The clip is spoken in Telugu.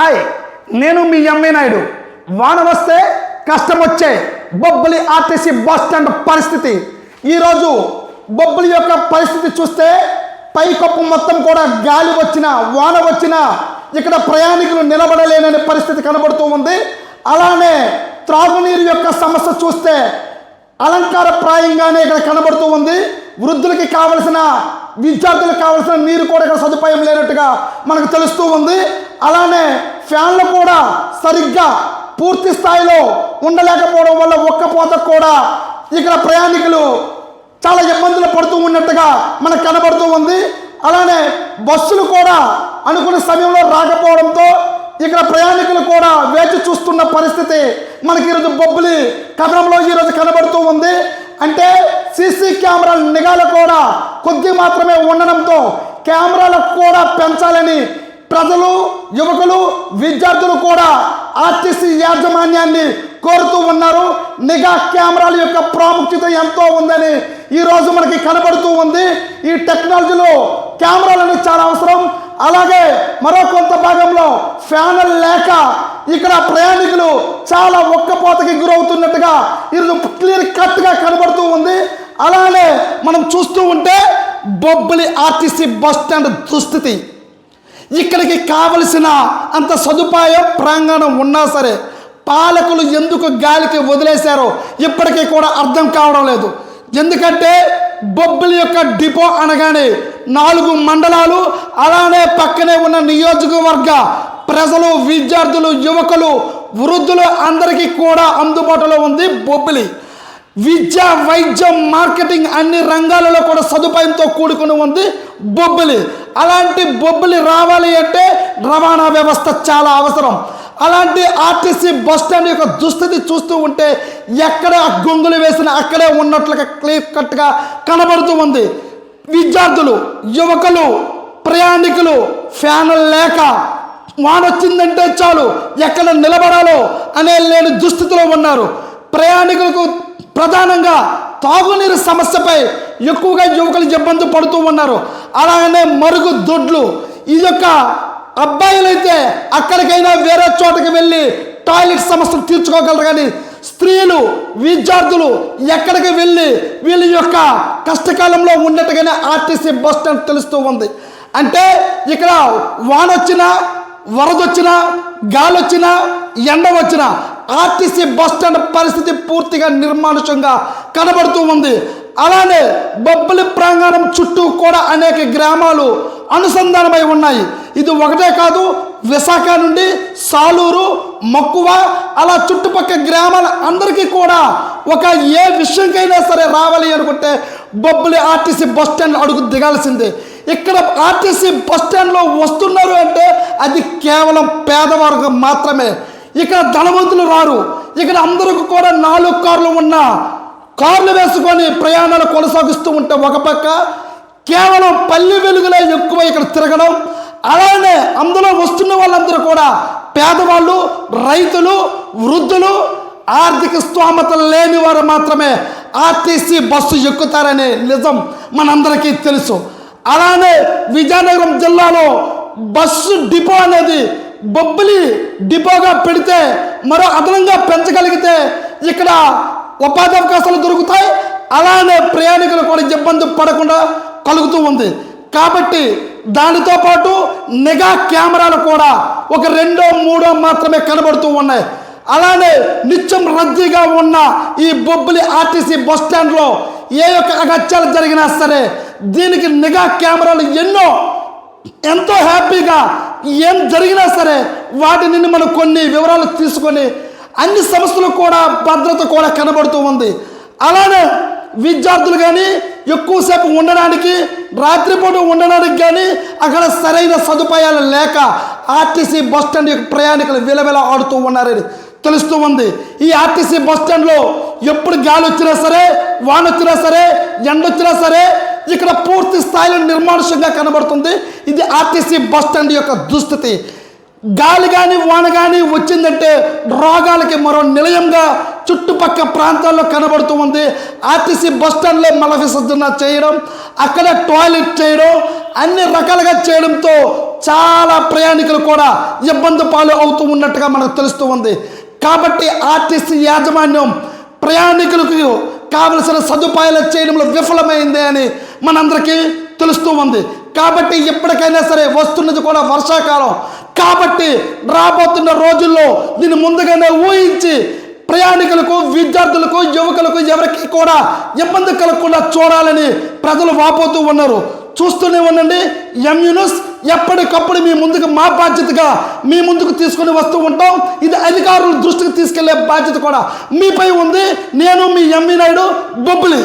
హాయ్ నేను మీ ఎంఏ నాయుడు. వాన వస్తే కష్టం వచ్చే బొబ్బలి ఆర్టీసీ బస్ స్టాండ్ పరిస్థితి. ఈరోజు బొబ్బలి యొక్క పరిస్థితి చూస్తే పైకప్పు మొత్తం కూడా గాలి వచ్చిన వాన వచ్చిన ఇక్కడ ప్రయాణికులు నిలబడలేనని పరిస్థితి కనబడుతూ ఉంది. అలానే త్రాగునీరు యొక్క సమస్య చూస్తే అలంకారప్రాయంగానే ఇక్కడ కనబడుతూ ఉంది. వృద్ధులకి కావలసిన విద్యార్థులకు కావలసిన నీరు కూడా ఇక్కడ సదుపాయం లేనట్టుగా మనకు తెలుస్తూ ఉంది. అలానే ఫ్యాన్లు కూడా సరిగ్గా పూర్తి స్థాయిలో ఉండలేకపోవడం వల్ల ఒక్కపోత కూడా ఇక్కడ ప్రయాణికులు చాలా ఇబ్బందులు పడుతూ ఉన్నట్టుగా మనకు కనబడుతూ ఉంది. అలానే బస్సులు కూడా అనుకున్న సమయంలో రాకపోవడంతో ఇక్కడ ప్రయాణికులు కూడా వేచి చూస్తున్న పరిస్థితి మనకి ఈరోజు బొబ్బులి కథనంలో ఈరోజు కనబడుతూ ఉంది. అంటే సీసీ కెమెరాల నిఘాలు కూడా కొద్ది మాత్రమే ఉండడంతో కెమెరాలకు కూడా పెంచాలని ప్రజలు యువకులు విద్యార్థులు కూడా ఆర్టీసీ యాజమాన్యాన్ని కోరుతూ ఉన్నారు. నిఘా కెమెరాల యొక్క ప్రాముఖ్యత ఎంతో ఉందని ఈరోజు మనకి కనబడుతూ ఉంది. ఈ టెక్నాలజీలో కెమెరాలు చాలా అవసరం. అలాగే మరో కొంత భాగంలో ఫ్యాన్లు లేక ఇక్కడ ప్రయాణికులు చాలా ఒక్కపోతకి గురవుతున్నట్టుగా ఈరోజు క్లియర్ కట్గా కనబడుతూ ఉంది. అలానే మనం చూస్తూ ఉంటే బొబ్బిలి ఆర్టీసీ బస్ స్టాండ్ దుస్థితి. ఇక్కడికి కావలసిన అంత సదుపాయం ప్రాంగణం ఉన్నా సరే పాలకులు ఎందుకు గాలికి వదిలేశారో ఇప్పటికీ కూడా అర్థం కావడం లేదు. ఎందుకంటే బొబ్బిలి యొక్క డిపో అనగానే నాలుగు మండలాలు అలానే పక్కనే ఉన్న నియోజకవర్గ ప్రజలు విద్యార్థులు యువకులు వృద్ధులు అందరికీ కూడా అందుబాటులో ఉంది బొబ్బిలి. విద్య వైద్యం మార్కెటింగ్ అన్ని రంగాలలో కూడా సదుపాయంతో కూడుకుని ఉంది బొబ్బిలి. అలాంటి బొబ్బిలి రావాలి అంటే రవాణా వ్యవస్థ చాలా అవసరం. అలాంటి ఆర్టీసీ బస్ స్టాండ్ యొక్క దుస్థితి చూస్తూ ఉంటే ఎక్కడ గొంగులు వేసిన అక్కడే ఉన్నట్లుగా క్లియర్ కట్గా కనబడుతూ ఉంది. విద్యార్థులు యువకులు ప్రయాణికులు ఫ్యాన్లు లేక వానొచ్చిందంటే చాలు ఎక్కడ నిలబడాలో అనే లేని దుస్థితిలో ఉన్నారు. ప్రయాణికులకు ప్రధానంగా తాగునీరు సమస్యపై ఎక్కువగా యువకులు ఇబ్బంది పడుతూ ఉన్నారు. అలాగనే మరుగు దొడ్లు. ఈ యొక్క అబ్బాయిలైతే అక్కడికైనా వేరే చోటకి వెళ్ళి టాయిలెట్ సమస్యలు తీర్చుకోగలరు కానీ స్త్రీలు విద్యార్థులు ఎక్కడికి వెళ్ళి వీళ్ళ యొక్క కష్టకాలంలో ఉన్నట్టుగానే ఆర్టీసీ బస్ స్టాండ్ తెలుస్తూ ఉంది. అంటే ఇక్కడ వానొచ్చినా వరదొచ్చినా గాలొచ్చినా ఎండ వచ్చినా ఆర్టీసీ బస్ స్టాండ్ పరిస్థితి పూర్తిగా నిర్మానుషంగా కనబడుతూ ఉంది. అలానే బొబ్బలి ప్రాంగణం చుట్టూ కూడా అనేక గ్రామాలు అనుసంధానమై ఉన్నాయి. ఇది ఒకటే కాదు విశాఖ నుండి సాలూరు మక్కువ అలా చుట్టుపక్కల గ్రామాల అందరికీ కూడా ఒక ఏ విషయంకైనా సరే రావాలి అనుకుంటే బొబ్బలి ఆర్టీసీ బస్ స్టాండ్ అడుగు దిగాల్సిందే. ఇక్కడ ఆర్టీసీ బస్ స్టాండ్లో వస్తున్నారు అంటే అది కేవలం పేదవారికి మాత్రమే. ఇక్కడ ధనవంతులు రారు. ఇక్కడ అందరికి కూడా నాలుగు కార్లు ఉన్న కార్లు వేసుకొని ప్రయాణాలు కొనసాగిస్తూ ఉంటే ఒక పక్క కేవలం పల్లె వెలుగులే ఎక్కువ ఇక్కడ తిరగడం అలానే అందులో వస్తున్న వాళ్ళందరూ కూడా పేదవాళ్ళు రైతులు వృద్ధులు ఆర్థిక స్తోమత లేని వారు మాత్రమే ఆర్టీసీ బస్సు ఎక్కుతారనే నిజం మనందరికీ తెలుసు. అలానే విజయనగరం జిల్లాలో బస్సు డిపో అనేది బొబ్బిలి డిపోగా పెడితే మరో అదనంగా పెంచగలిగితే ఇక్కడ ఉపాధి అవకాశాలు దొరుకుతాయి. అలానే ప్రయాణికులు కూడా ఇబ్బంది పడకుండా కలుగుతూ ఉంది. కాబట్టి దానితో పాటు నిఘా కెమెరాలు కూడా ఒక రెండో మూడో మాత్రమే కనబడుతూ ఉన్నాయి. అలానే నిత్యం రద్దీగా ఉన్న ఈ బొబ్బిలి ఆర్టీసీ బస్ స్టాండ్లో ఏ యొక్క అగత్యాలు జరిగినా సరే దీనికి నిఘా కెమెరాలు ఎన్నో ఎంతో హ్యాపీగా ఏం జరిగినా సరే వాటి నుండి మనం కొన్ని వివరాలు తీసుకొని అన్ని సంస్థలు కూడా భద్రత కూడా కనబడుతూ ఉంది. అలానే విద్యార్థులు కానీ ఎక్కువసేపు ఉండడానికి రాత్రిపూట ఉండడానికి కానీ అక్కడ సరైన సదుపాయాలు లేక ఆర్టీసీ బస్ స్టాండ్ యొక్క ప్రయాణికులు విలవిల ఆడుతూ ఉన్నారని తెలుస్తూ ఉంది. ఈ ఆర్టీసీ బస్ స్టాండ్లో ఎప్పుడు గాలి వచ్చినా సరే వాన వచ్చినా సరే ఎండ వచ్చినా సరే ఇక్కడ పూర్తి స్థాయిలో నిర్మానుషంగా కనబడుతుంది. ఇది ఆర్టీసీ బస్ స్టాండ్ యొక్క దుస్థితి. గాలి కానీ వాన కానీ వచ్చిందంటే రోగాలకి మరో నిలయంగా చుట్టుపక్కల ప్రాంతాల్లో కనబడుతూ ఉంది. ఆర్టీసీ బస్ స్టాండ్లో మల విసర్జన చేయడం అక్కడ టాయిలెట్ చేయడం అన్ని రకాలుగా చేయడంతో చాలా ప్రయాణికులు కూడా ఇబ్బంది పాలు అవుతూ ఉన్నట్టుగా మనకు తెలుస్తూ ఉంది. కాబట్టి ఆర్టీసీ యాజమాన్యం ప్రయాణికులకు కావలసిన సదుపాయాలు చేయడంలో విఫలమైంది అని మనందరికీ తెలుస్తూ ఉంది. కాబట్టి ఎప్పటికైనా సరే వస్తున్నది కూడా వర్షాకాలం. కాబట్టి రాబోతున్న రోజుల్లో దీన్ని ముందుగానే ఊహించి ప్రయాణికులకు విద్యార్థులకు యువకులకు ఎవరికి కూడా ఇబ్బంది కలగకుండా చూడాలని ప్రజలు వాపోతూ ఉన్నారు. చూస్తూనే ఉండండి ఎంయూనిస్ ఎప్పటికప్పుడు మీ ముందుకు మా బాధ్యతగా మీ ముందుకు తీసుకుని వస్తూ ఉంటాం. ఇది అధికారుల దృష్టికి తీసుకెళ్ళే బాధ్యత కూడా మీపై ఉంది. నేను మీ ఎంవి నాయుడు బొబ్బులి.